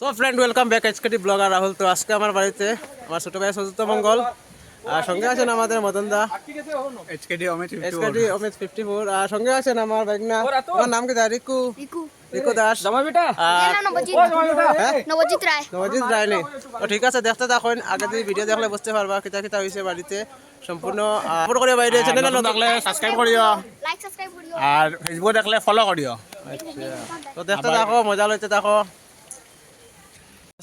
তো friend welcome back HKT blogger Rahul. তো আজকে আমার বাড়িতে আমার ছোট ভাই চতুর্থ মঙ্গল আর সঙ্গে আছেন আমাদের Madan da. HKD Amit fifty four আর সঙ্গে আছেন আমার বাইকনা আমার নাম কি দা? রিকু। রিকু। দাস। নবজিৎ। হ্যাঁ? নবজিৎ রায়। রায়নি তো ঠিক আছে দেখতে দেখুন আগে দিয়ে ভিডিও দেখলে বুঝতে পারবা কিতা কিতা হয়েছে বাড়িতে। সম্পূর্ণ সাপোর্ট করে বাইরে। চ্যানেল থাকলে সাবস্ক্রাইব করিও। লাইক সাবস্ক্রাইব করিও। আর ফেসবুক দেখলে ফলো করিও। তো দেখতে দেখো মজা লইতে দেখো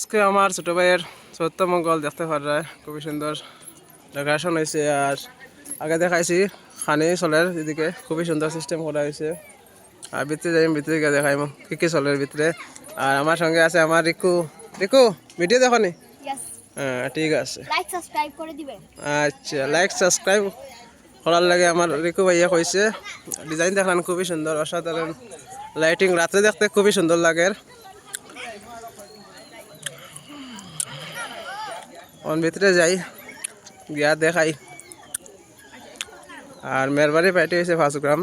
আজকে আমার ছোট ভাইয়ের চতুর্থ মঙ্গল দেখতে পারা খুবই সুন্দর ডেকোরেশন হয়েছে আর আগে দেখাইছি খানি চলের এদিকে খুবই সুন্দর সিস্টেম করা হয়েছে। আর ভিতরে যাই ভিতরে গিয়ে দেখাই কি কি চলের ভিতরে। আর আমার সঙ্গে আছে আমার রিকু। রিকু ভিডিও দেখো নি হ্যাঁ ঠিক আছে। আচ্ছা লাইক সাবস্ক্রাইব করার লাগে আমার রিকু ভাইয়া কইছে। ডিজাইন দেখলাম খুবই সুন্দর অসাধারণ। লাইটিং রাতে দেখতে খুবই সুন্দর লাগে। অন ভিতরে যাই, গিয়া দেখাই। আর মেরবানি পাইটি হয়েছে পাঁচ গ্রাম।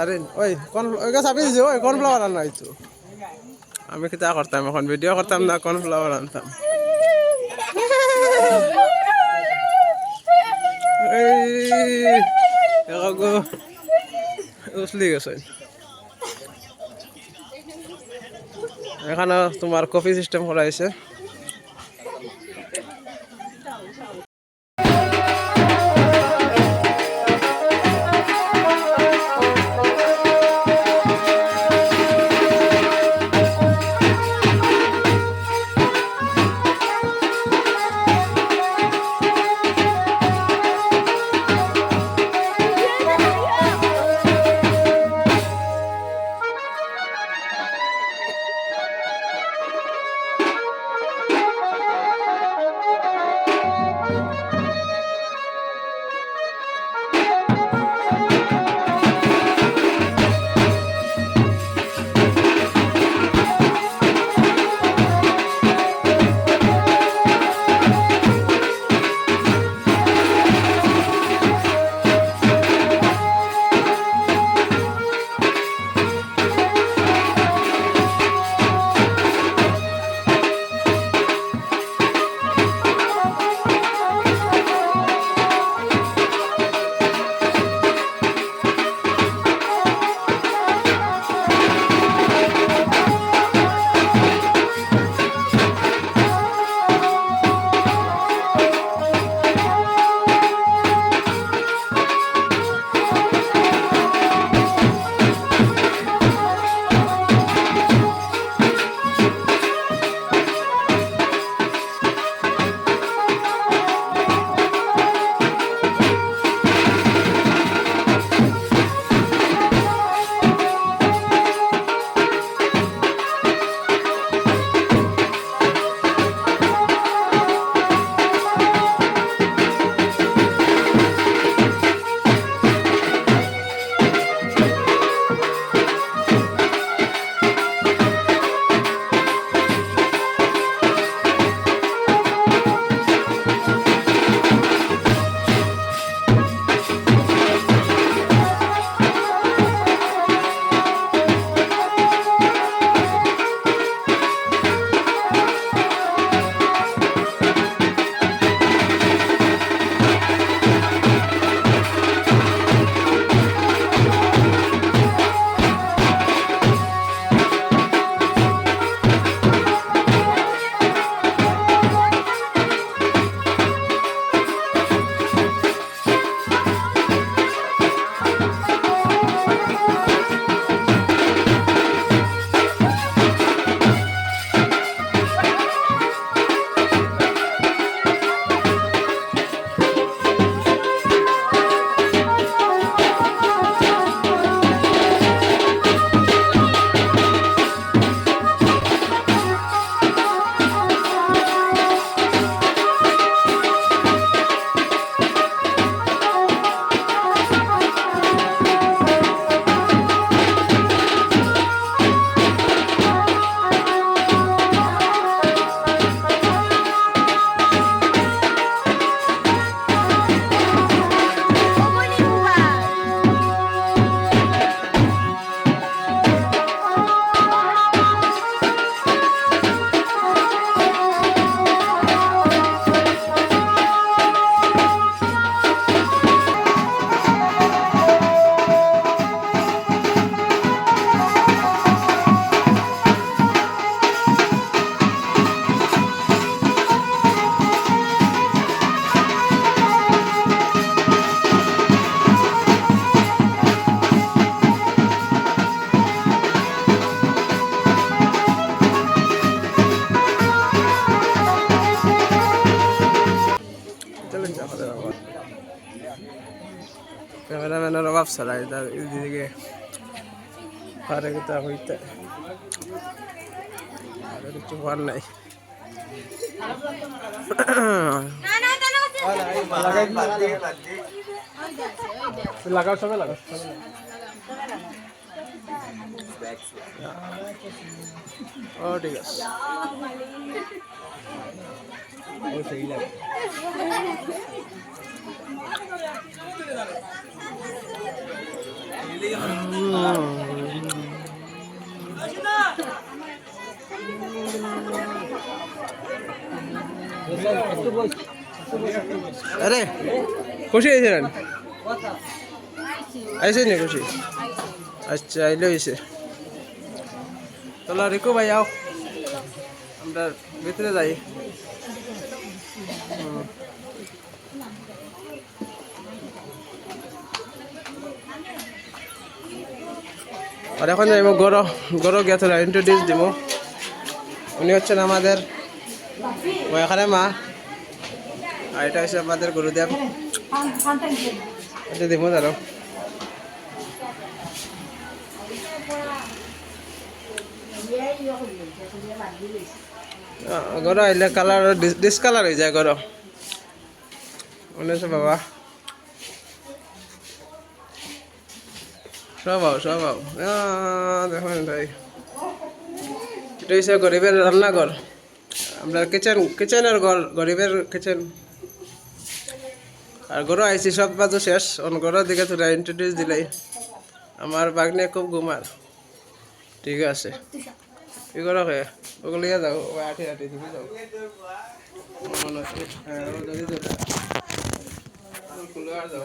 আরে, ওই কোন ওই গাছ আপনি হয়েছো আমি কিতা করতাম এখন? ভিডিও করতাম না কোন ফ্লাওয়ার আনতাম। এই, এগো উছলি গেছে। এখানে তোমার কফি সিস্টেম করা হয়েছে। অভাব ছাড়া তার এদিকে পারে তা হইতে কিছু হওয়ার নাই লাগাও সবে লাগাও ও ঠিক আছে আরে। খুশি হয়েছিলেন? আইসে নি খুশি? আচ্ছা আইলে হয়েছে চলো রিকু ভাই, আও। আমরা ভিতরে যাই। আর এখন যাইব গরো গরো তোরা ইন্ট্রোডিউস দিব উনি হচ্ছেন আমাদের এখানে মা। আর এটা হচ্ছে আমাদের গুরুদেব। এটা দিব দাঁড়ো গরো আইলে কালার ডিসকালার হয়ে যায় গরো। হচ্ছে বাবা। সবাও সবাও দেখুন ভাই। এটা হচ্ছে গরিবের রান্নাঘর আমরা কিচেন, কিচেনের ঘর, গরিবের কিচেন। আর গরু আইসি, সব বাজু শেষ। অন গরুর দিকে তোরা ইন্ট্রোডিউস দিলাই। আমার বাগনে খুব ঘুমার ঠিক আছে। কি করো কে ওগুলো ইয়ে যাও আঠি আঠি, তুমি যাও। মনে হচ্ছে হ্যাঁ ও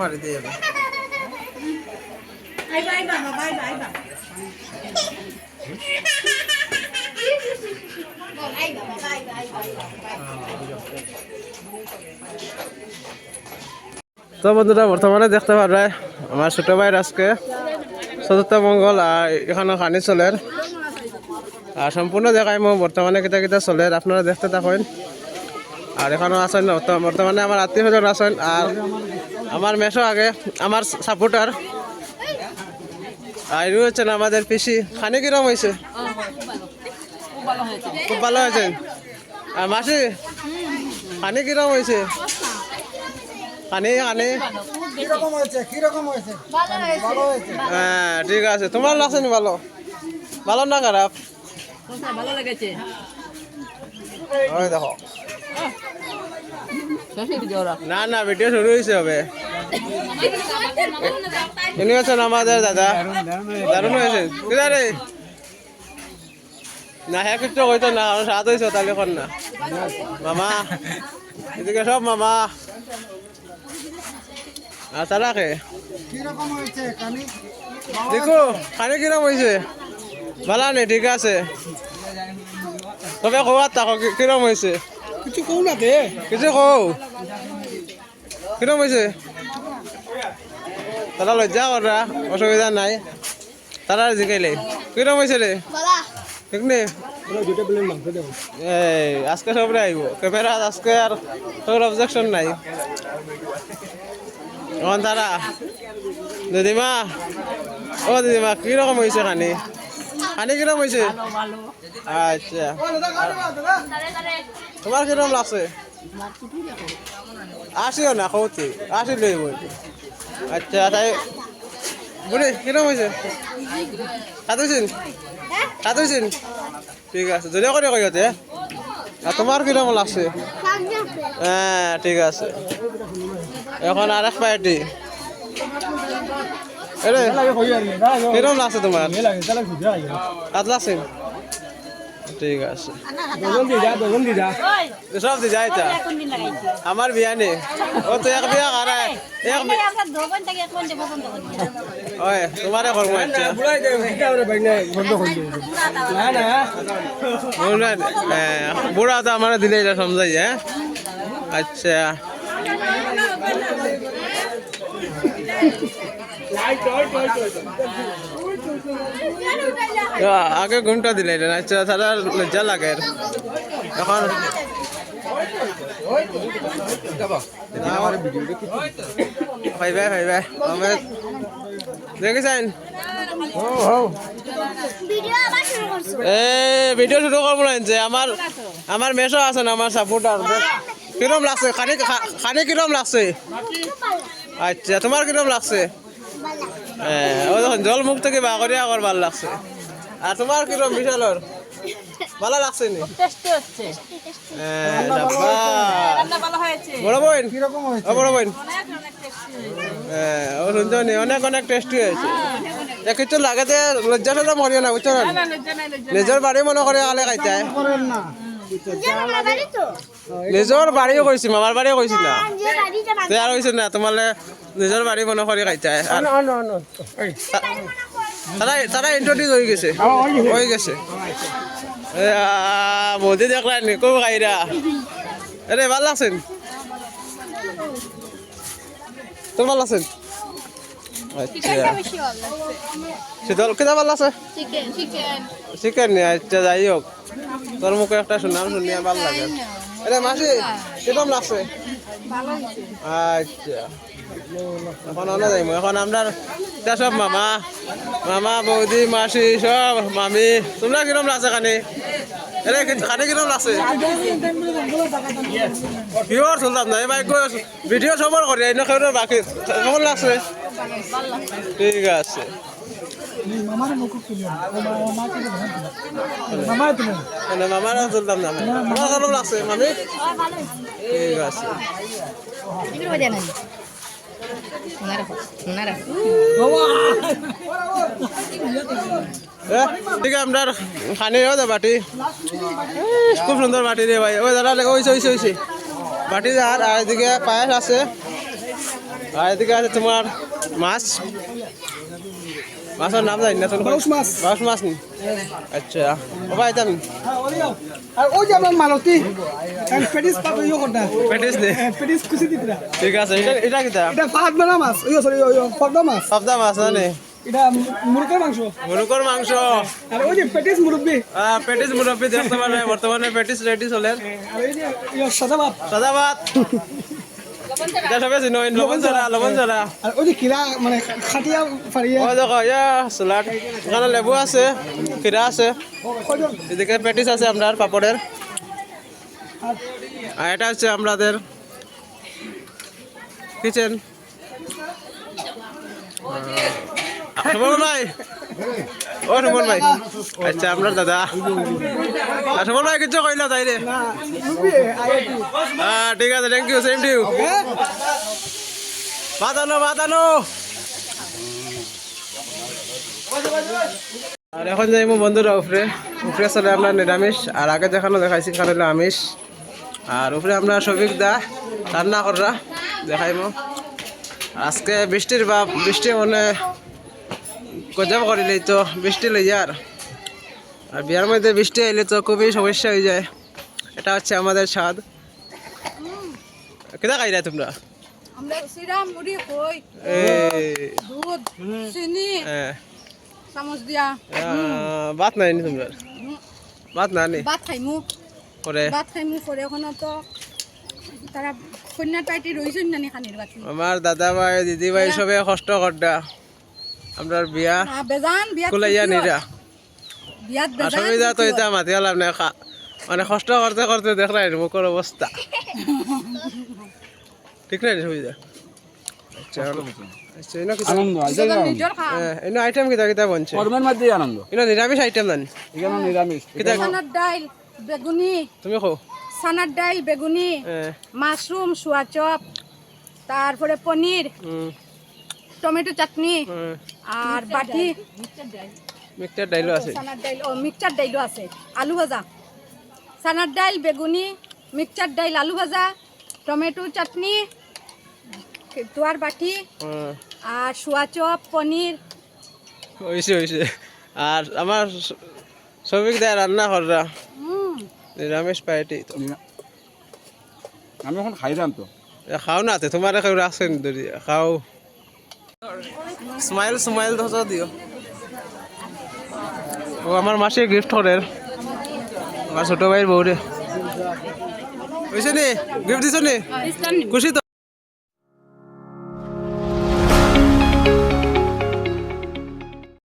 মারি দিয়ে যাবে। তো বন্ধুরা, বর্তমানে দেখতে পারে আমার ছোট ভাইয়ের আজকে চতুর্থ মঙ্গল, আর এখানে খানি চলের আর সম্পূর্ণ দেখাই, মই বর্তমানে কেটা কেটা চলের আপনারা দেখতে থাকেন। আর এখানেও আছেন বর্ত- বর্তমানে আমার আত্মীয় স্বজন আছেন আর আমার মেশো আগে আমার সাপোর্টার আর হচ্ছেন আমাদের পিসি। খানি কিরম হয়েছে? খুব ভালো হয়েছে। আর মাসি খানি কিরম হয়েছে? খানি খানি। হ্যাঁ ঠিক আছে। তোমার লাগছে নি ভালো? ভালো না খারাপ? ভালো লেগেছে? দেখো। না না ভিডিও শুরু হয়েছে হবে। ইনি আছেন আমাদের, দাদা? দারুণ হয়েছে। রে। না হ্যাঁ কিছু কইতো না কারণ সাত হয়েছে, তাহলে কর না। মামা, এদিকে সব মামা। তারা কে? দেখো, খানি কিরম হয়েছে? ভালো নেই, ঠিক আছে। তবে কবার তাকো কি- কিরম হয়েছে? কিছু কৌ না তে। কিছু কও। কিরম হয়েছে তারা লজ্জা করা অসুবিধা নাই। তারা জিকাইলে কিরম হয়েছে রে? বলা। ঠিক দেবো এই আজকে সবরে আইব। ক্যামেরা আজকে আর তোর অবজেকশন নাই। এখন তারা। দিদিমা ও দিদিমা কীরকম হয়েছে খানি? খানি কীরকম হয়েছে আচ্ছা। তোমার কীরকম লাগছে? আসিও না কৌতি আসি লইব আচ্ছা তাই বুড়ি কীরকম হয়েছে খাতুইছিন খাতুইছিন ঠিক আছে যদি করে কই হতে আর তোমার কীরকম লাগছে? হ্যাঁ ঠিক আছে। এখন আর এক পার্টি। এরে কীরকম লাগছে তোমার? কাত লাগছে ঠিক আছে। সব দি যাই তা। আমার বিয়া নেই ও তো এক বিয়া কারা। এক ওই তোমারে করব আচ্ছা বুড়া বুড়া তো আমার দিলে এটা সমঝাই হ্যাঁ আচ্ছা। আগে ঘুমটা দিলে আচ্ছা তারা লজ্জা লাগে। এখন ভাইবা ভাইবা আমি দেখেছেন? ভিডিও শুরু করব না, যে আমার আমার মেশো আছে না, আমার সাপোর্টার কিরম লাগছে? খানি খানি কিরম লাগছে? আচ্ছা তোমার কিরম লাগছে? ও যখন জল মুখ থেকে বা করিয়া আবার ভালো লাগছে। আর তোমার কিরম বিশালর ভালো লাগছে নি? টেস্টি হচ্ছে হ্যাঁ, ডাব্বা। রান্না ভালো হয়েছে। বড় বোন? কীরকম হয়েছে? বড় বোন? অনেক অনেক টেস্টি হ্যাঁ ও শুনছো নি? অনেক অনেক টেস্টি হয়েছে। কিছু লাগাতে লজ্জা টজ্জা মরিও না বুঝছ না না? লজ্জা নাই লজ্জা নিজের বাড়ি মনে করে আলে খাইতে না। নিজৰ বাৰীও কৈছে মামাৰ বাৰীও কৈছিল না। যে বাড়ি আৰু কৈছে না তোমালে নিজৰ বাৰী মনে কৰি খাইছা না না না এই তারা তারা ইন্ট্রোডিউস হয়ে গেছে। হয়ে গেছে। এ, আ, মোদি দেখলা নি? আরে ভালো লাগছেন তোর ভালো লাগছেন আচ্ছা বেশি ভালো লাগছে শীতল কেটা ভালো লাগছে চিকেন আচ্ছা যাই হোক। তোর মুখে একটা শুনাম শুনিয়া ভালো লাগে। আরে মাসি কিরম লাগছে? আচ্ছা। এখন অন্য যাইম এখন আপনার সব মামা। মামা বৌদি মাসি সব মামি। তোমরা কিরম লাগছে কানি এরে কি- কানি কিরম লাগছে কিহর চলতাম না এবার ভিডিও সবর করি এনে কেউ বাকি। কেমন লাগছে। ঠিক আছে। মামার মানে চলতাম না আমার কেমন লাগছে মামি? ঠিক আছে। এগুলো ঠিক আছে খানি হয়ে যায় বাটি। খুব সুন্দর বাটি রে ভাই। ওই দাদা ওইছে ওইছে ওইছে। বাটি আর আর এদিকে পায়েস আছে। আর এদিকে আছে তোমার মাছ। মাছের নাম জানি না তুমি বাউস মাছ। বাউস মাছ নি। আচ্ছা। ও ভাই তুমি আর ওই যে আমার মালতী আর পেটিস পাত করতা। পেটিস নে পেটিস কুচি দিতরা ঠিক আছে এটা এটা কিটা এটা বানা মাছ। ওই সরি ওই ফর্দা মাছ। সবদা মাছ নে এটা মুরগের মাংস। মুরুকর মাংস। আর ওই যে পেটিস মুরব্বি। আহ, পেটিস মুরব্বী দেখতে পারে বর্তমানে পেটিস রেডি চলে আর এই যে ইয়ে সাদা ভাত। সাদা ভাত। এটা সবে চিনো লবণ চড়া লবণ চড়া আর ওই যে কিরা মানে খাটিয়া ফারিয়া ওই দেখো ইয়া সালাড। এখানে লেবু আছে খিরা আছে। এদিকে পেটিস আছে আপনার পাপড়ের। আর এটা হচ্ছে আমাদের কিচেন সুমন ভাই। ও সুমন ভাই। আচ্ছা আপনার দাদা। আর সুমন ভাই কিছু কইল তাই রে? না মুরব্বি হ্যাঁ ঠিক আছে থ্যাংক ইউ সেম আর এখন যাই বন্ধুরা উপরে। উপরে চলে আপনার নিরামিষ আর আগে দেখানো দেখাইছি খান হলো আমিষ। আর উপরে আপনার শফিক দা রান্না করা দেখাইব আজকে বৃষ্টির বাপ বৃষ্টি মানে গজব করিলেই তো বৃষ্টি লই আর। আর বিয়ার মধ্যে বৃষ্টি আইলে তো খুবই সমস্যা হয়ে যায়। এটা হচ্ছে আমাদের স্বাদ। কেটা খাই তোমরা হ্যাঁ। ভাত নাই তোমরা? ভাত না নি? ভাত খাইমু। করে ভাত খাইমু পরে এখন তো তারা কন্যা টাইটি রইছেন নানি খানির বাতি আমার দাদা ভাই দিদি ভাই সবে কষ্ট করডা আমরার বিয়া আ, বেজান বিয়াত কুলাইয়া নিরা বেজান সুবিধা তো এটা মাতি আলাম না খা- মানে কষ্ট করতে করতে দেখলাই মুখের অবস্থা ঠিক নাই সুবিধা আচ্ছা আচ্ছা হ্যাঁ, নিরামিষ আইটেম জানি? বেগুনি। তুমি খো সানার ডাইল বেগুনি। Mushroom soya chop. তারপরে পনির টমেটো চাটনি। আর বাটি মিক্সচার ডাইলও আছে। চানার ডাইল ও মিক্সচার ডাইলও আছে। আলু ভাজা। চানার ডাইল বেগুনি মিক্সচার ডাইল আলু ভাজা টমেটো চাটনি তোয়ার বাটি হুম, আর সোয়া চপ পনির। হয়েছে হয়েছে আর আমার শ্রমিক দেয় রান্না কররা। হুম। নিরামিষ পাইটি তো। আমি এখন খাইলাম তো। এ খাও না তে তোমার কেউ রাখছে নি খাও। স্মাইল স্মাইল ধসা দিও। ও আমার মাসে গিফট হরের আমার ছোট ভাইয়ের বউরে। হয়েছে নি গিফট দিছ নি। খুশি তো?